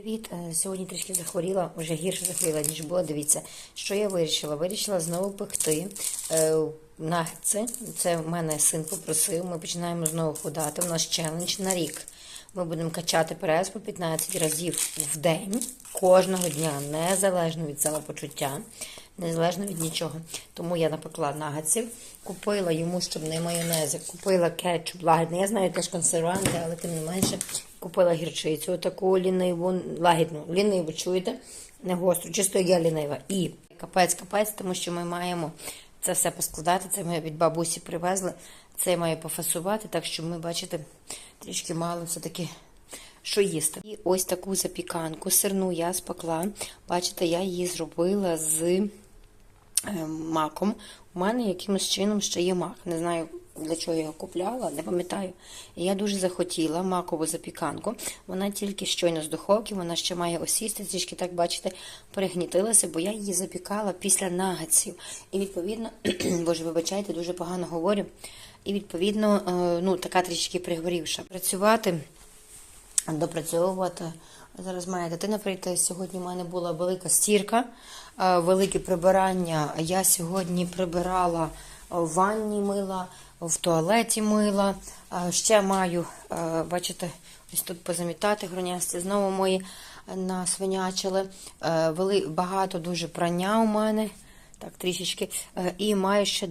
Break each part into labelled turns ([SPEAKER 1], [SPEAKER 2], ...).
[SPEAKER 1] Привіт! Е, Сьогодні трішки захворіла, вже гірше захворіла, ніж було. Дивіться, що я вирішила? Вирішила знову пекти е, нагетси. Це в мене син попросив. Ми починаємо знову худати. У нас челендж на рік. Ми будемо качати прес по 15 разів в день, кожного дня, незалежно від самопочуття, незалежно від нічого. Тому я напекла нагетсів, купила йому, щоб не майонези, купила кетчуп лагідний. Я знаю теж консерванти, але тим не менше купила гірчицю, таку ліниву, лагідну, ліниву, чуєте? Не гостру, чисто я лінива. І капець, капець, тому що ми маємо це все поскладати. Це ми від бабусі привезли. Це я маю пофасувати, так що ми, бачите, трішки мало все-таки що їсти. І ось таку запіканку сирну я спекла. Бачите, я її зробила з маком. У мене якимось чином ще є мак. Не знаю, для чого я його купляла, не пам'ятаю. Я дуже захотіла макову запіканку. Вона тільки щойно з духовки, вона ще має осісти, трішки так, бачите, перегнітилася, бо я її запікала після нагатсів. І відповідно, боже, вибачайте, дуже погано говорю. І відповідно, е, ну, така трішки пригорівша. Працювати допрацьовувати. Зараз має дитина прийти. Сьогодні в мене була велика стірка, е, велике прибирання. Я сьогодні прибирала в ванні мила, в туалеті мила. Е, Ще маю, е, бачите, ось тут позамітати гронясті. Знову мої насвинячили. Е, багато дуже прання у мене. Так, трішечки. Е, І маю ще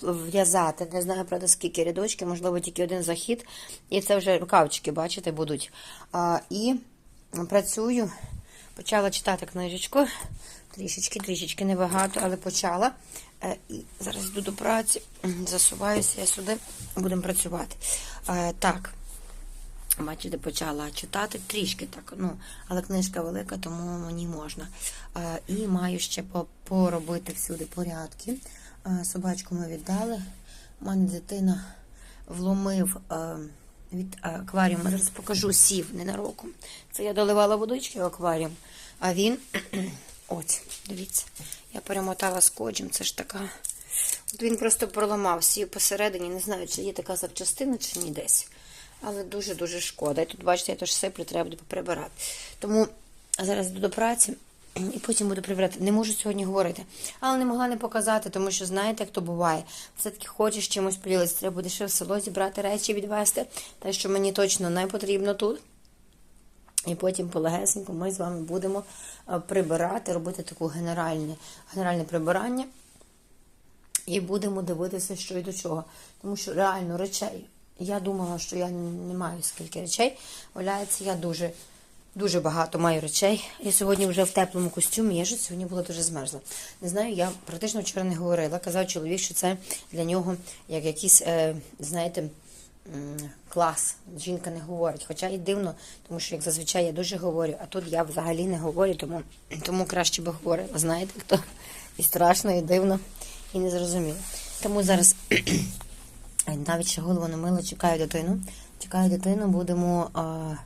[SPEAKER 1] дов'язати. Не знаю, правда, скільки рядочки, можливо, тільки один захід. І це вже рукавчики, бачите, будуть. І працюю. Почала читати книжечку. Трішечки, трішечки небагато, але почала. Е, І зараз йду до праці, засуваюся я сюди, будемо працювати. Е, Так. Бачите, почала читати трішки так, ну, але книжка велика, тому мені можна. Е, і маю ще поробити всюди порядки. Собачку ми віддали. У мене дитина вломив е, від акваріуму. Зараз покажу сів ненароком. Це я доливала водички в акваріум, а він. Ось, дивіться, я перемотала скотчем, це ж така. От він просто проламав сів посередині. Не знаю, чи є така запчастина, чи ні десь. Але дуже-дуже шкода. І тут, бачите, я теж сиплю, треба буде поприбирати. Тому зараз до праці і потім буду прибирати. Не можу сьогодні говорити. Але не могла не показати, тому що знаєте, як то буває. Все-таки хочеш чимось поділитися. Треба буде ще в село зібрати речі, відвезти. Те, що мені точно не потрібно тут. І потім полегесенько ми з вами будемо е, прибирати, робити таке генеральне, генеральне прибирання. І будемо дивитися, що і до чого. Тому що реально речей. Я думала, що я не маю скільки речей. Валяється, я дуже дуже багато маю речей. Я сьогодні вже в теплому костюмі, я ж сьогодні була дуже змерзла. Не знаю, я практично вчора не говорила. Казав чоловік, що це для нього як якийсь, е, знаєте, клас. Жінка не говорить. Хоча і дивно, тому що як зазвичай я дуже говорю, а тут я взагалі не говорю, тому, тому краще би говорила. Знаєте, хто і страшно, і дивно, і незрозуміло. Тому зараз. Навіть ще голову не мило, чекаю дитину. Чекаю дитину, будемо е,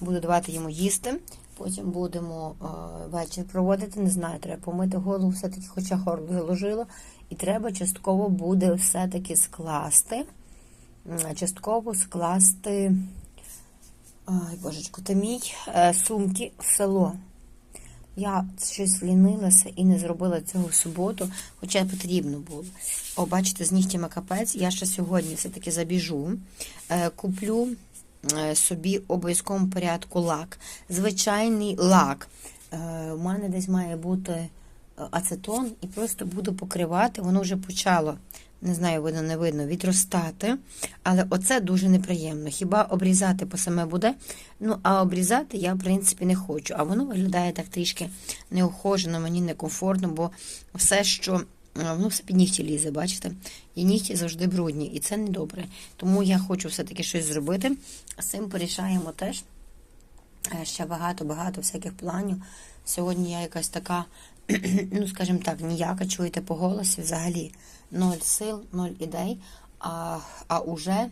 [SPEAKER 1] буду давати йому їсти. Потім будемо е, вечір проводити. Не знаю, треба помити голову, все-таки, хоча горло ложило. І треба частково буде все-таки скласти. Частково скласти. Ой, божечку, та мій е, сумки в село. Я щось лінилася і не зробила цього в суботу, хоча потрібно було. О, бачите, з нігтями капець. Я ще сьогодні все-таки забіжу, е, куплю собі обов'язковому порядку лак. Звичайний лак. Е, У мене десь має бути е, ацетон і просто буду покривати. Воно вже почало, не знаю, видно, не видно, відростати. Але оце дуже неприємно. Хіба обрізати по саме буде? Ну, а обрізати я, в принципі, не хочу. А воно виглядає так трішки неухожено, мені некомфортно, бо все, що е, воно все під нігті лізе, бачите? І нігті завжди брудні, і це не добре. Тому я хочу все-таки щось зробити. З цим порішаємо теж. Е, Ще багато-багато всяких планів. Сьогодні я якась така, ну, скажімо так, ніяка, чуєте по голосі взагалі. Ноль сил, ноль ідей, а, а уже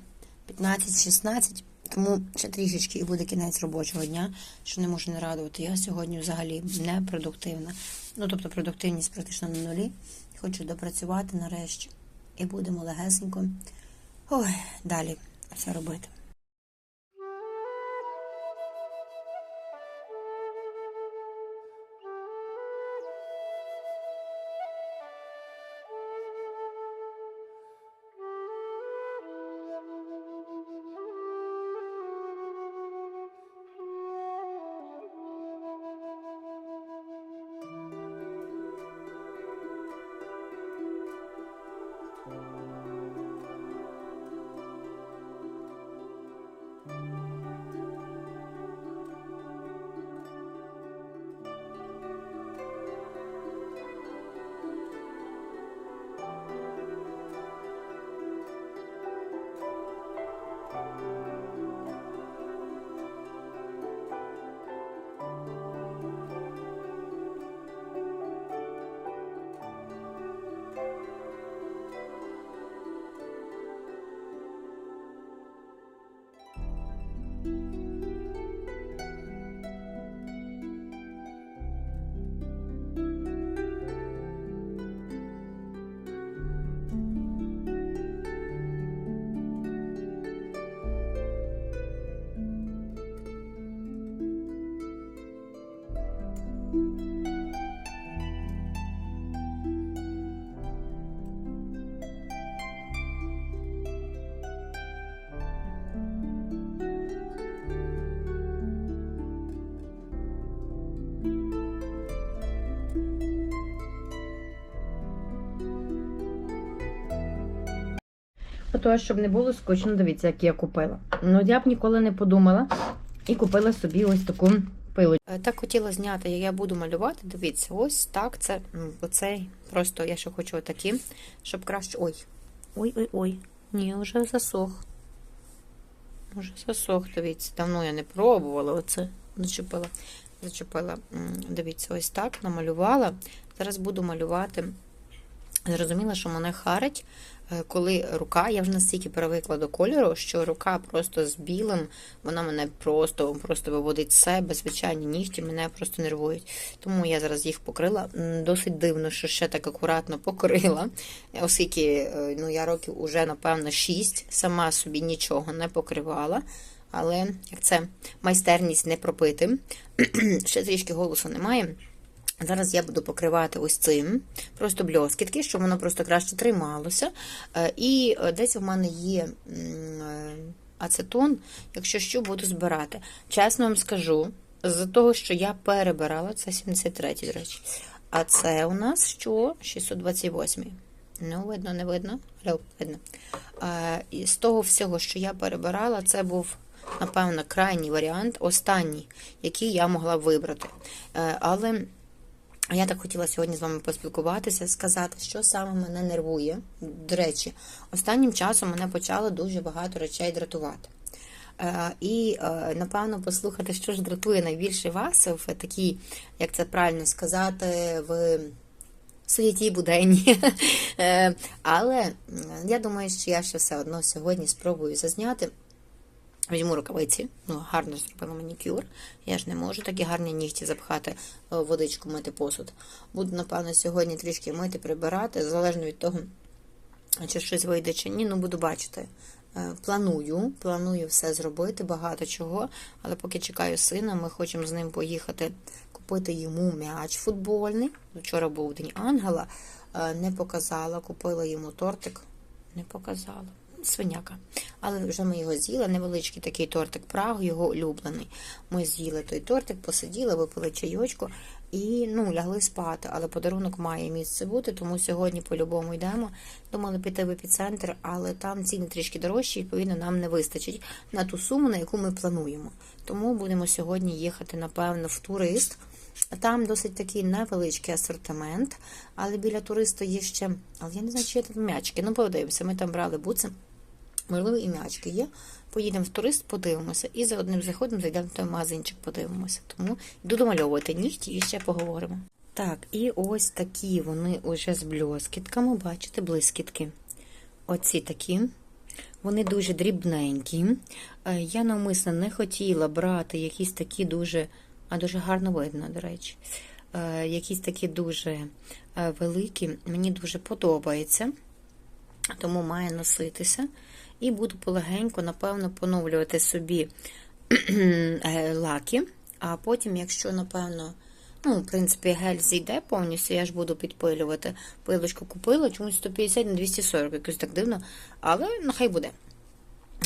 [SPEAKER 1] 15-16, тому ще трішечки і буде кінець робочого дня, що не можу не радувати. Я сьогодні взагалі не продуктивна. Ну, тобто продуктивність практично на нулі. Хочу допрацювати нарешті. І будемо легесенько. Ой, далі все робити. Того, щоб не було скучно, дивіться, як я купила. Ну, я б ніколи не подумала і купила собі ось таку пилу. Так хотіла зняти, як я буду малювати. Дивіться, ось так це оцей. Просто я ще хочу отакі, щоб краще. Ой. Ой-ой-ой. Ні, вже засох. Вже засох, дивіться. Давно я не пробувала оце. Зачепила. Зачепила. Дивіться, ось так намалювала. Зараз буду малювати. Зрозуміла, що мене харить, е, коли рука, я вже настільки привикла до кольору, що рука просто з білим, вона мене просто, просто виводить себе, звичайні нігті мене просто нервують. Тому я зараз їх покрила. Досить дивно, що ще так акуратно покрила, оскільки е, ну, я років уже, напевно, 6, сама собі нічого не покривала. Але як це майстерність не пропити, ще трішки голосу немає. Зараз я буду покривати ось цим, просто бльоскітки, щоб воно просто краще трималося. Е, І е, десь у мене є е, ацетон, якщо що, буду збирати. Чесно вам скажу, з-за того, що я перебирала, це 73, до речі. А це у нас що? 628. Ну, видно, не видно. Алло, видно. І з того всього, що я перебирала, це був. Напевно, крайній варіант, останній, який я могла вибрати. Але Я так хотіла сьогодні з вами поспілкуватися, сказати, що саме мене нервує. До речі, останнім часом мене почало дуже багато речей дратувати. Е, І, е, напевно, послухати, що ж дратує найбільше вас в такій, як це правильно сказати, в суєті буденні. Е, Але я думаю, що я ще все одно сьогодні спробую зазняти. Візьму рукавиці, ну гарно зробила манікюр. Я ж не можу такі гарні нігті запхати е, водичку мити посуд. Буду, напевно, сьогодні трішки мити, прибирати, залежно від того, чи щось вийде чи ні, ну буду бачити. Е, Планую, планую все зробити, багато чого, але поки чекаю сина, ми хочемо з ним поїхати купити йому м'яч футбольний. Вчора був день ангела, е, не показала, купила йому тортик, не показала. Свиняка. Але вже ми його з'їли. Невеличкий такий тортик Прагу, його улюблений. Ми з'їли той тортик, посиділи, випили чайочку і ну, лягли спати. Але подарунок має місце бути, тому сьогодні по-любому йдемо. Думали піти в епіцентр, але там ціни трішки дорожчі, відповідно, нам не вистачить на ту суму, на яку ми плануємо. Тому будемо сьогодні їхати, напевно, в турист. Там досить такий невеличкий асортимент, але біля туристу є ще. Але я не знаю, чи є тут м'ячки. Ну, подивимося, ми там брали буци. Можливо, і м'ячки є. Поїдемо в турист, подивимося. І за одним заходом зайдемо в той магазинчик, подивимося. Тому йду домальовувати нігті і ще поговоримо. Так, і ось такі вони уже з бльоскітками, бачите, блискітки. Оці такі. Вони дуже дрібненькі. Е, Я навмисно не хотіла брати якісь такі дуже, а дуже гарно видно, до речі. Е, Якісь такі дуже е, великі. Мені дуже подобається, тому має носитися. І буду полегенько, напевно, поновлювати собі е, лаки. А потім, якщо, напевно, ну, в принципі, гель зійде повністю, я ж буду підпилювати. Пилочку купила, чомусь 150 на 240, якось так дивно, але нехай буде.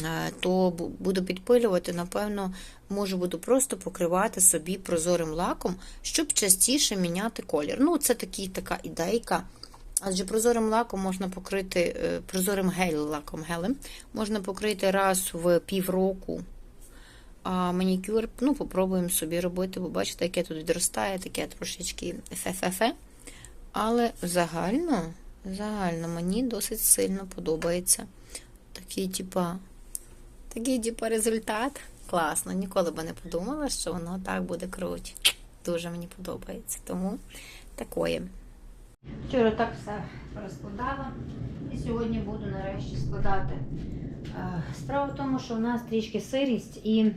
[SPEAKER 1] Е, То буду підпилювати, напевно, можу буду просто покривати собі прозорим лаком, щоб частіше міняти колір. Ну, це такі, така ідейка. Адже прозорим лаком можна покрити, е, прозорим гель-лаком гелем можна покрити раз в півроку. А манікюр, ну, попробуємо собі робити, бо бачите, яке тут відростає, таке трошечки фе-фе-фе. Але загально, загально мені досить сильно подобається такий, типа, такий, типа, результат. Класно. Ніколи би не подумала, що воно так буде круто. Дуже мені подобається. Тому такое. Вчора так все розкладала. І сьогодні буду нарешті складати. Е, Справа в тому, що в нас трішки сирість і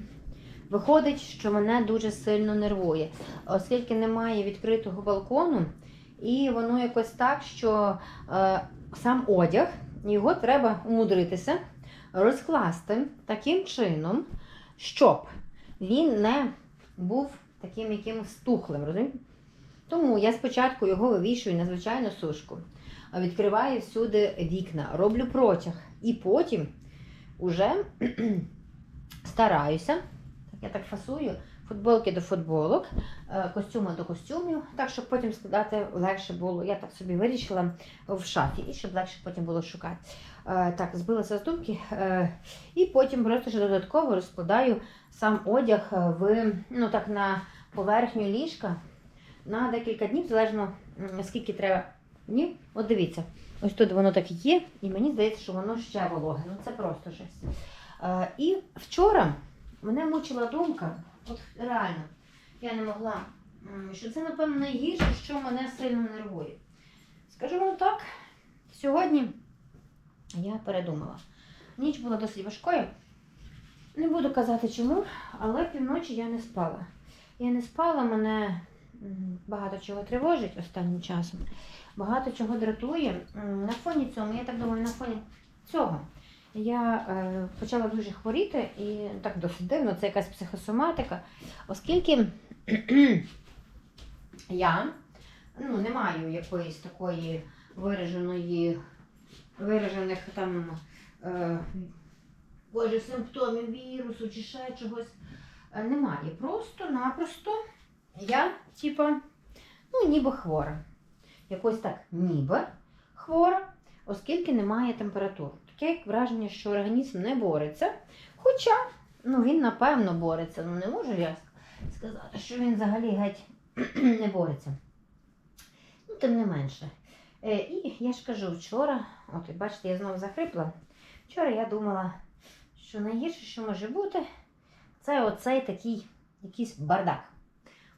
[SPEAKER 1] виходить, що мене дуже сильно нервує, оскільки немає відкритого балкону, і воно якось так, що е, сам одяг, його треба умудритися розкласти таким чином, щоб він не був таким якимось тухлим. розумієте? Тому я спочатку його вивішую на звичайну сушку, відкриваю всюди вікна, роблю протяг. І потім уже стараюся, я так фасую, футболки до футболок, е, костюми до костюмів, так щоб потім складати легше було. Я так собі вирішила в шафі, і щоб легше потім було шукати. Е, Так, збилася з думки. е, І потім просто ще додатково розкладаю сам одяг в ну так на поверхню ліжка на декілька днів, залежно скільки треба днів. От дивіться, ось тут воно так є, і мені здається, що воно ще вологе. Ну це просто жесть. Е, І вчора мене мучила думка, от реально, я не могла, що це, напевно, найгірше, що мене сильно нервує. Скажу вам так, сьогодні я передумала. Ніч була досить важкою. Не буду казати чому, але півночі я не спала. Я не спала, мене багато чого тривожить останнім часом, багато чого дратує. На фоні цьому, я так думаю, на фоні цього я е, почала дуже хворіти і так досить дивно, це якась психосоматика, оскільки я ну, не маю якоїсь такої вираженої, виражених там е, боже, симптомів вірусу чи ще чогось. Е, Немає. Просто-напросто я, типа, ну, ніби хвора. Якось так, ніби хвора, оскільки немає температури. Таке враження, що організм не бореться. Хоча, ну він напевно бореться. Ну не можу я сказати, що він взагалі геть не бореться. Ну, тим не менше. Е, і я ж кажу, вчора, от бачите, я знову захрипла. Вчора я думала, що найгірше, що може бути, це оцей такий якийсь бардак.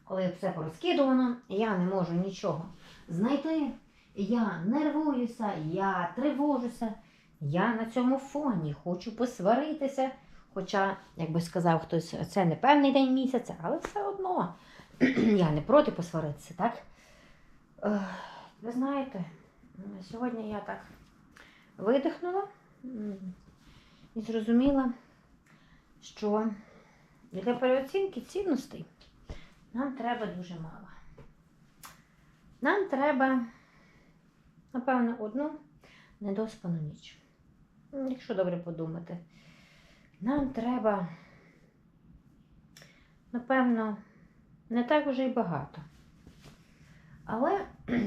[SPEAKER 1] Коли все порозкидувано, я не можу нічого знайти, я нервуюся, я тривожуся, я на цьому фоні хочу посваритися. Хоча, як би сказав хтось, це не певний день місяця, але все одно я не проти посваритися, так? Ви знаєте, сьогодні я так видихнула і зрозуміла, що для переоцінки цінностей нам треба дуже мало. Нам треба, напевно, одну недоспану ніч. Якщо добре подумати, нам треба, напевно, не так вже й багато. Але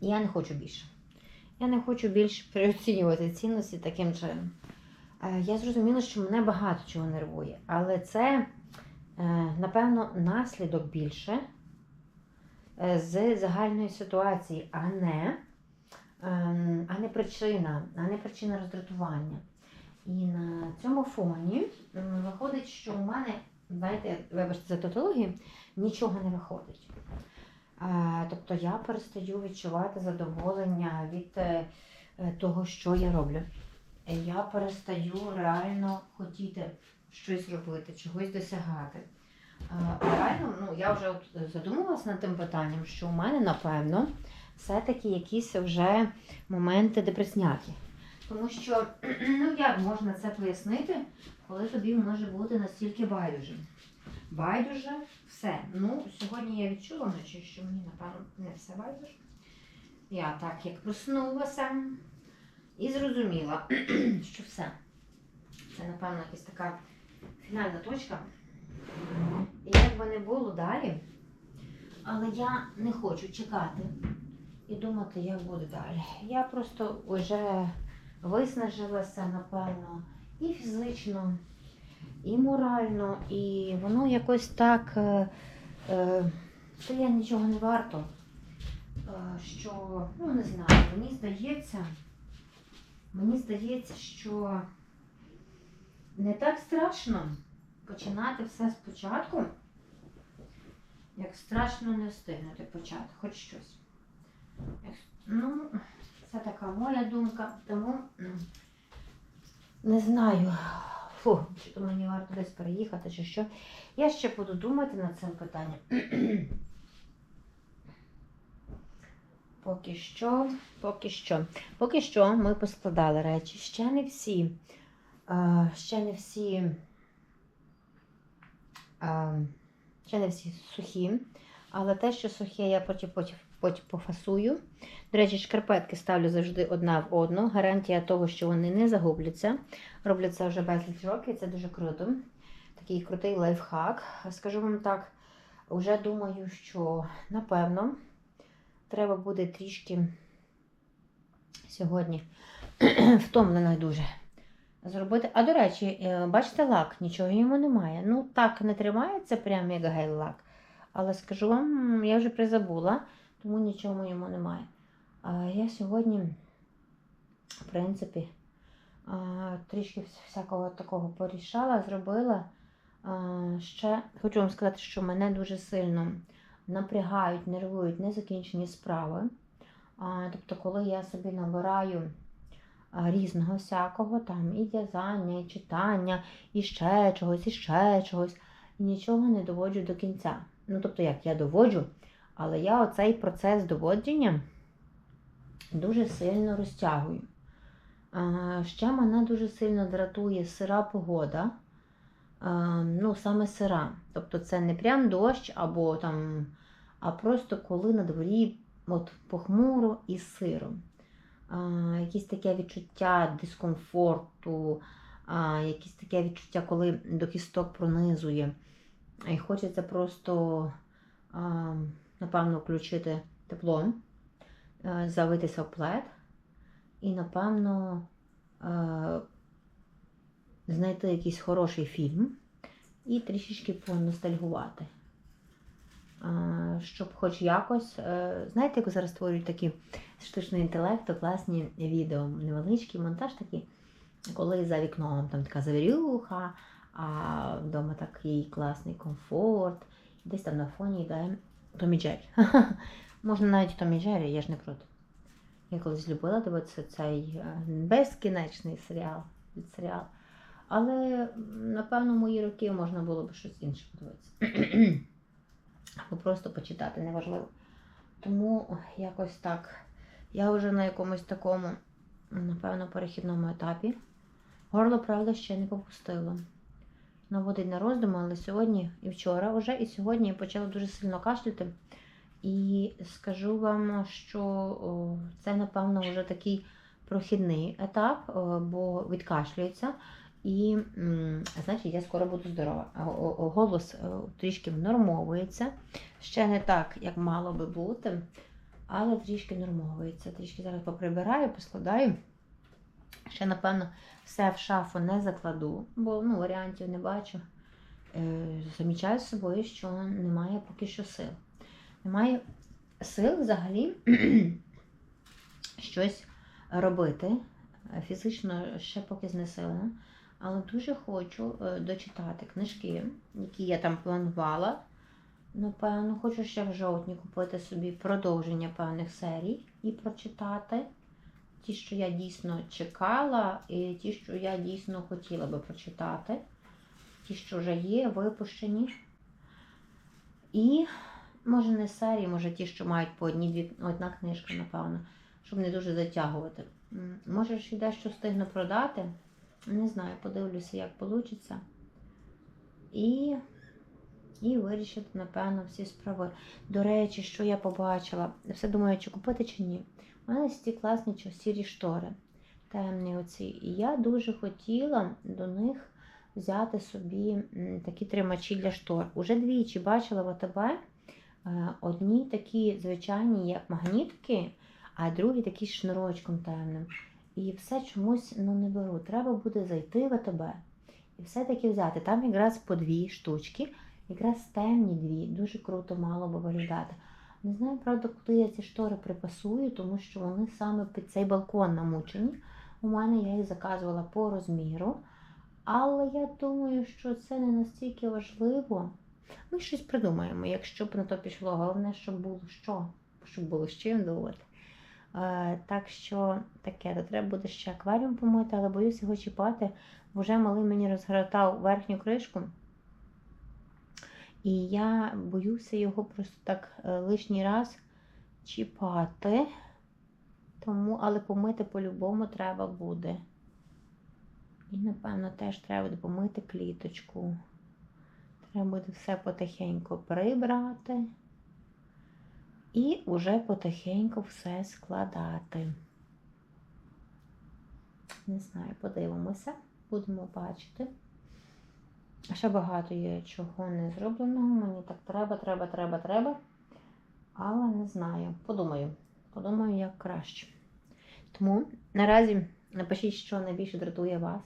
[SPEAKER 1] я не хочу більше. Я не хочу більше переоцінювати цінності таким чином. Е, Я зрозуміла, що мене багато чого нервує, але це, напевно, наслідок більше е, з загальної ситуації, а не, ем, а не причина, а не причина роздратування. І на цьому фоні виходить, що у мене, знаєте, вибачте за тавтологію, нічого не виходить. Е, Тобто я перестаю відчувати задоволення від е, е, того, що я роблю. Е, Я перестаю реально хотіти щось робити, чогось досягати. Реально, ну я вже от задумалася над тим питанням, що у мене, напевно, все-таки якісь вже моменти депресняки. Тому що, ну як можна це пояснити, коли тобі може бути настільки байдуже. Байдуже все. Ну, сьогодні я відчула вночі, що мені, напевно, не все байдуже. Я так як проснулася і зрозуміла, що все. Це, напевно, якась така фінальна точка. І як би не було далі, але я не хочу чекати і думати, як буде далі. Я просто вже виснажилася, напевно, і фізично, і морально, і воно якось так, е, е, що я нічого не варто. Е, що, ну не знаю, мені здається, мені здається, що не так страшно починати все спочатку, як страшно не встигнути почати хоч щось. Ну, це така моя думка, тому не знаю. Фу, чи то мені варто десь переїхати, чи що. Я ще буду думати над цим питанням. Поки що, поки що. Поки що ми поскладали речі. Ще не всі. Ще не всі. ще не всі сухі. Але те, що сухе, я потім, потім, потім пофасую. До речі, шкарпетки ставлю завжди одна в одну. Гарантія того, що вони не загубляться. Роблю це вже безліч років, це дуже круто. такий крутий лайфхак. Скажу вам так, вже думаю, що напевно треба буде трішки сьогодні втомлена дуже зробити. А до речі, е, бачите, лак, нічого йому немає. Ну, так не тримається прям як гель-лак. Але скажу вам, я вже призабула, тому нічого йому немає. А я сьогодні, в принципі, трішки всякого такого порішала, зробила. Ще хочу вам сказати, що мене дуже сильно напрягають, нервують незакінчені справи. Тобто, коли я собі набираю різного всякого, там і в'язання, і читання, і ще чогось, і ще чогось, і нічого не доводжу до кінця. Ну, тобто, як я доводжу, але я оцей процес доводження дуже сильно розтягую. Ще мене дуже сильно дратує сира погода. Ну, саме сира. Тобто це не прям дощ, або там, а просто коли на дворі от, похмуро і сиро. Якесь таке відчуття дискомфорту, якесь таке відчуття, коли до кісток пронизує. І хочеться просто, напевно, включити тепло, завитися в плед і, напевно, знайти якийсь хороший фільм і трішечки поностальгувати. Щоб хоч якось, е, знаєте, як зараз створюють такі штучний інтелект, класні відео, невеличкий монтаж такий, коли за вікном там така завірюха, а вдома такий класний комфорт. Десь там на фоні йде Томі Джері. Можна навіть Томі Джері, я ж не проти. Я колись любила дивитися цей е, безкінечний серіал серіал. Але, напевно, мої роки можна було б щось інше подивитися. Або просто почитати, неважливо. Тому якось так. Я вже на якомусь такому, напевно, перехідному етапі. Горло, правда, ще не попустило. Наводить на роздуми, але сьогодні і вчора вже, і сьогодні я почала дуже сильно кашляти. І скажу вам, що це, напевно, вже такий прохідний етап, бо відкашлюється. І, значить, я скоро буду здорова. Голос е, трішки внормовується. Ще не так, як мало би бути, але трішки нормовується. Трішки зараз поприбираю, поскладаю. Ще, напевно, все в шафу не закладу, бо ну, варіантів не бачу. Е, замічаю з собою, що немає поки що сил. Немає сил взагалі щось робити. Фізично ще поки знесилена. Але дуже хочу е, дочитати книжки, які я там планувала. Напевно, хочу ще в жовтні купити собі продовження певних серій і прочитати. Ті, що я дійсно чекала, і ті, що я дійсно хотіла би прочитати. Ті, що вже є, випущені. І, може, не серії, може ті, що мають по одній одна книжка, напевно, щоб не дуже затягувати. Може, ще дещо встигну продати. Не знаю, подивлюся, як вийде. І, і вирішити, напевно, всі справи. До речі, що я побачила, все думаю, чи купити, чи ні. У мене ці класні сірі штори, темні оці. І я дуже хотіла до них взяти собі такі тримачі для штор. Уже двічі бачила в АТБ е, одні такі звичайні, як магнітки, а другі такі з шнурочком темним. І все чомусь ну, не беру. Треба буде зайти в АТБ і все-таки взяти. Там якраз по дві штучки, якраз темні дві, дуже круто мало би виглядати. Не знаю, правда, куди я ці штори припасую, тому що вони саме під цей балкон намучені. У мене я їх заказувала по розміру. Але я думаю, що це не настільки важливо. Ми щось придумаємо, якщо б на то пішло. Головне, щоб було що, щоб було з чим думати. Е, так що таке, то треба буде ще акваріум помити, але боюсь його чіпати, вже малий мені розгортав верхню кришку. І я боюся його просто так е, лишній раз чіпати. Тому, але помити по-любому треба буде. І, напевно, теж треба буде помити кліточку. Треба буде все потихеньку прибрати. І вже потихеньку все складати. Не знаю, подивимося, будемо бачити. Ще багато є чого не зробленого. Мені так треба, треба, треба, треба. Але не знаю. Подумаю. Подумаю, як краще. Тому наразі напишіть, що найбільше дратує вас.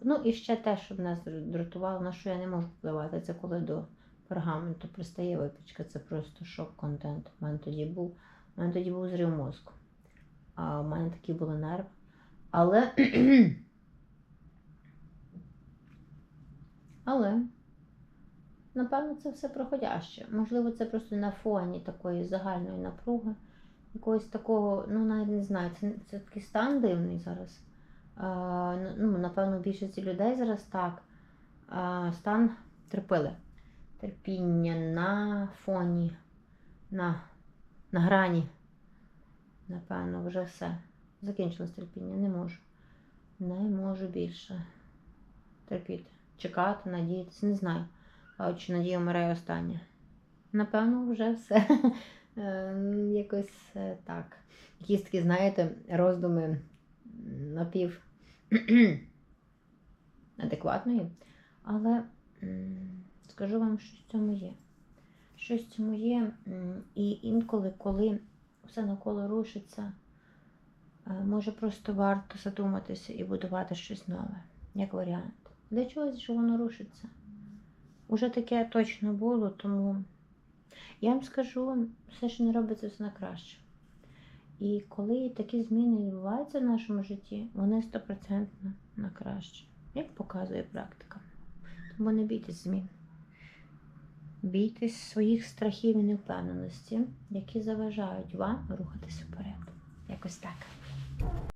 [SPEAKER 1] Ну і ще те, що нас дратувало, на що я не можу впливати, це коли до пергаменту пристає випічка. Це просто шок-контент. У мене тоді був, у мене тоді був зрив мозку. А в мене такі були нерви. Але. Але, напевно, це все проходяще. Можливо, це просто на фоні такої загальної напруги, якогось такого, ну, навіть не знаю, це, це такий стан дивний зараз. А, ну, напевно, більшості людей зараз так. А, стан терпили. Терпіння на фоні, на, на грані. Напевно, вже все. Закінчилось терпіння, не можу. Не можу більше терпіти. Чекати, надіятися, не знаю. А чи надія вмирає остання. Напевно, вже все. Е, Якось е, так. Якісь такі, знаєте, роздуми напів адекватної. Але скажу вам, що в цьому є. Щось в цьому є. І інколи, коли все навколо рушиться, е, може просто варто задуматися і будувати щось нове, як варіант. Для чогось, що воно рушиться. Уже таке точно було, тому я вам скажу, все, що не робиться, все на краще. І коли такі зміни відбуваються в нашому житті, вони стопроцентно на краще, як показує практика. Тому не бійтесь змін. Бійтесь своїх страхів і невпевненості, які заважають вам рухатись вперед. Якось так.